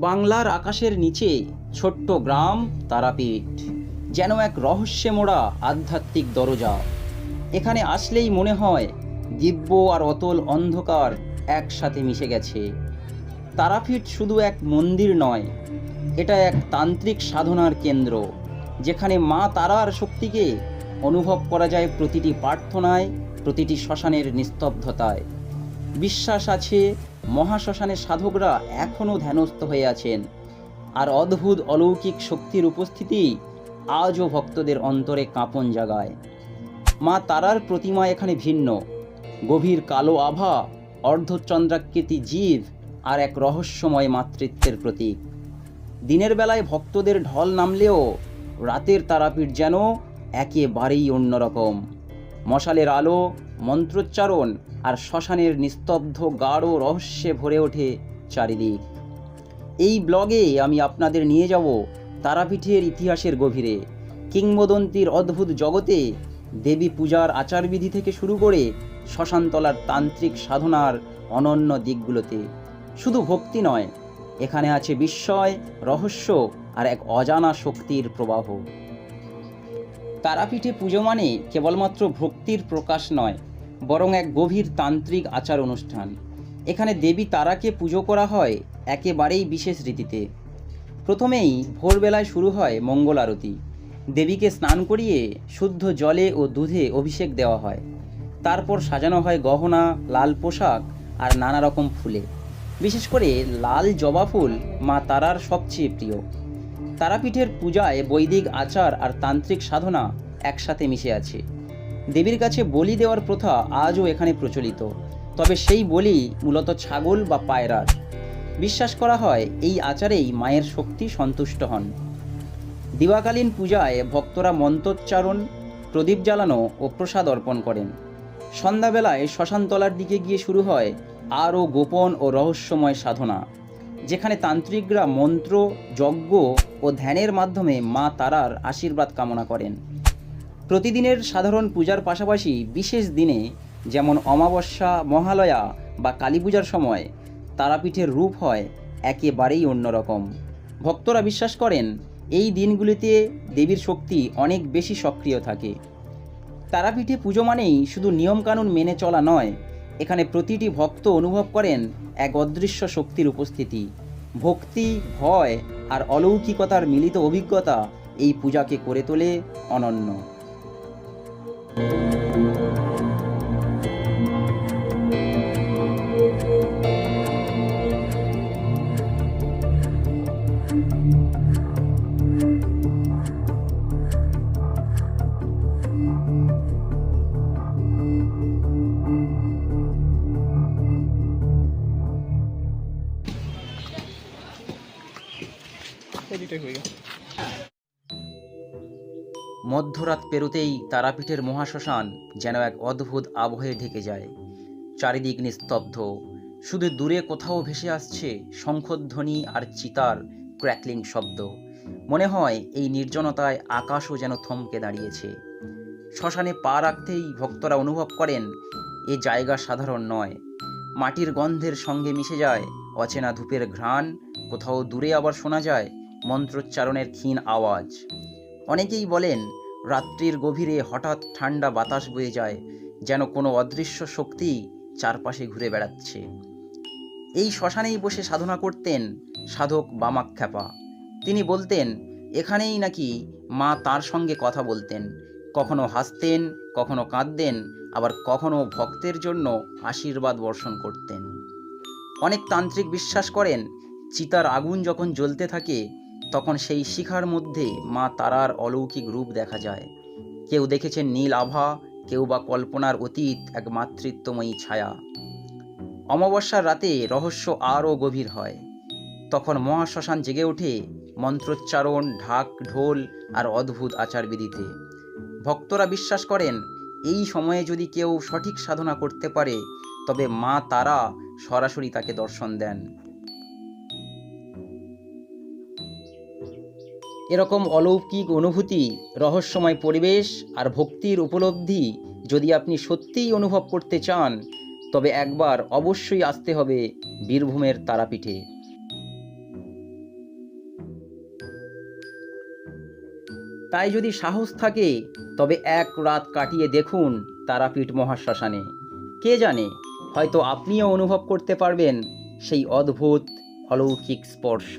বাংলার আকাশের নিচে ছোট্ট গ্রাম তারাপীঠ, যেন এক রহস্যে মোড়া আধ্যাত্মিক দরজা। এখানে আসলেই মনে হয় দিব্য আর অতল অন্ধকার একসাথে মিশে গেছে। তারাপীঠ শুধু এক মন্দির নয়, এটা এক তান্ত্রিক সাধনার কেন্দ্র, যেখানে মা তারার শক্তিকে অনুভব করা যায় প্রতিটি প্রার্থনায়, প্রতিটি শ্মশানের নিস্তব্ধতায়। বিশ্বাস আছে মহাশ্মশানের সাধকরা এখনও ধ্যানস্থ হয়ে আছেন। আর অদ্ভুত অলৌকিক শক্তির উপস্থিতি আজও ভক্তদের অন্তরে কাঁপন জাগায়। মা তারার প্রতিমা এখানে ভিন্ন। গভীর কালো আভা, অর্ধচন্দ্রাকৃতি জীব আর এক রহস্যময় মাতৃত্বের প্রতীক। দিনের বেলায় ভক্তদের ঢল নামলেও রাতের তারাপীঠ যেন একেবারেই অন্যরকম। মশালের আলো, মন্ত্রোচ্চারণ আর শ্মশানের নিস্তব্ধ গাঢ় রহস্যে ভরে ওঠে চারিদিক। এই ব্লগে আমি আপনাদের নিয়ে যাব তারাপীঠের ইতিহাসের গভীরে। কিংবদন্তির অদ্ভুত জগতে দেবী পূজার আচারবিধি থেকে শুরু করে শ্মশানতলার তান্ত্রিক সাধনার অনন্য দিকগুলোতে। শুধু ভক্তি নয়, এখানে আছে বিস্ময়, রহস্য আর এক অজানা শক্তির প্রবাহ। তারাপীঠে পুজো মানে কেবলমাত্র ভক্তির প্রকাশ নয় বরং এক গভীর তান্ত্রিক আচার অনুষ্ঠান। এখানে দেবী তারাকে পুজো করা হয় একেবারেই বিশেষ রীতিতে। প্রথমেই ভোরবেলায় শুরু হয় মঙ্গল আরতি। দেবীকে স্নান করিয়ে শুদ্ধ জলে ও দুধে অভিষেক দেওয়া হয়। তারপর সাজানো হয় গহনা, লাল পোশাক আর নানা রকম ফুলে। বিশেষ করে লাল জবা ফুল মা তারার সবচেয়ে প্রিয়। তারাপীঠের পূজায় বৈদিক আচার আর তান্ত্রিক সাধনা একসাথে মিশে আছে। দেবীর কাছে বলি দেওয়ার প্রথা আজও এখানে প্রচলিত। তবে সেই বলি মূলত ছাগল বা পায়রার। বিশ্বাস করা হয় এই আচারেই মায়ের শক্তি সন্তুষ্ট হন। দিবাকালীন পূজায় ভক্তরা মন্ত্রোচ্চারণ, প্রদীপ জ্বালানো ও প্রসাদ অর্পণ করেন। সন্ধ্যাবেলায় শ্মশানতলার দিকে গিয়ে শুরু হয় আরও গোপন ও রহস্যময় সাধনা, যেখানে তান্ত্রিকরা মন্ত্র, যজ্ঞ ও ধ্যানের মাধ্যমে মা তারার আশীর্বাদ কামনা করেন। প্রতিদিনের সাধারণ পূজার পাশাপাশি বিশেষ দিনে যেমন অমাবস্যা, মহালয়া বা কালী পূজার সময় তারাপীঠের রূপ হয় একেবারেই অন্যরকম। ভক্তরা বিশ্বাস করেন, এই দিনগুলিতে দেবীর শক্তি অনেক বেশি সক্রিয় থাকে। তারাপীঠে পুজো মানেই শুধু নিয়মকানুন মেনে চলা নয়, এখানে প্রতিটি ভক্ত অনুভব করেন এক অদৃশ্য শক্তির উপস্থিতি। ভক্তি, ভয় আর অলৌকিকতার মিলিত অভিজ্ঞতা এই পূজাকে করে তোলে অনন্য। 这里这个。মধ্যরাত পেরোতেই তারাপীঠের মহাশ্মশান যেন এক অদ্ভুত আবহে ঢেকে যায়। চারিদিক নিস্তব্ধ। শুধু দূরে কোথাও ভেসে আসছে শঙ্খধ্বনি আর চিতার ক্র্যাকলিং শব্দ। মনে হয় এই নির্জনতায় আকাশও যেন থমকে দাঁড়িয়েছে। শ্মশানে পা রাখতেই ভক্তরা অনুভব করেন, এ জায়গা সাধারণ নয়। মাটির গন্ধের সঙ্গে মিশে যায় অচেনা ধূপের ঘ্রাণ, কোথাও দূরে আবার শোনা যায় মন্ত্রোচ্চারণের ক্ষীণ আওয়াজ। অনেকেই বলেন, রাত্রির গভীরে হঠাৎ ঠান্ডা বাতাস বয়ে যায়, যেন কোনো অদৃশ্য শক্তি চারপাশে ঘুরে বেড়াচ্ছে। এই শ্মশানেই বসে সাধনা করতেন সাধক বামাখ্যাপা। তিনি বলতেন, এখানেই নাকি মা তার সঙ্গে কথা বলতেন। কখনো হাসতেন, কখনো কাঁদতেন, আবার কখনো ভক্তের জন্য আশীর্বাদ বর্ষণ করতেন। অনেক তান্ত্রিক বিশ্বাস করেন, চিতার আগুন যখন জ্বলতে থাকে তখন সেই শিখার মধ্যে মা তারার অলৌকিক রূপ দেখা যায়। কেউ দেখেছেন নীল আভা, কেউ বা কল্পনার অতীত, এক মাতৃত্বময়ী ছায়া। অমাবস্যার রাতে রহস্য আরও গভীর হয়। তখন মহাশ্মশান জেগে ওঠে মন্ত্রোচ্চারণ, ঢাক, ঢোল আর অদ্ভুত আচারবিধিতে। ভক্তরা বিশ্বাস করেন, এই সময়ে যদি কেউ সঠিক সাধনা করতে পারে, তবে মা তারা সরাসরি তাকে দর্শন দেন। এরকম অলৌকিক অনুভূতি, রহস্যময় পরিবেশ আর ভক্তির উপলব্ধি যদি আপনি সত্যিই অনুভব করতে চান, তবে একবার অবশ্যই আসতে হবে বীরভূমের তারাপীঠে। তাই যদি সাহস থাকে, তবে এক রাত কাটিয়ে দেখুন তারাপীঠ মহাশ্মশানে। কে জানে, হয়তো আপনিও অনুভব করতে পারবেন সেই অদ্ভুত, অলৌকিক স্পর্শ।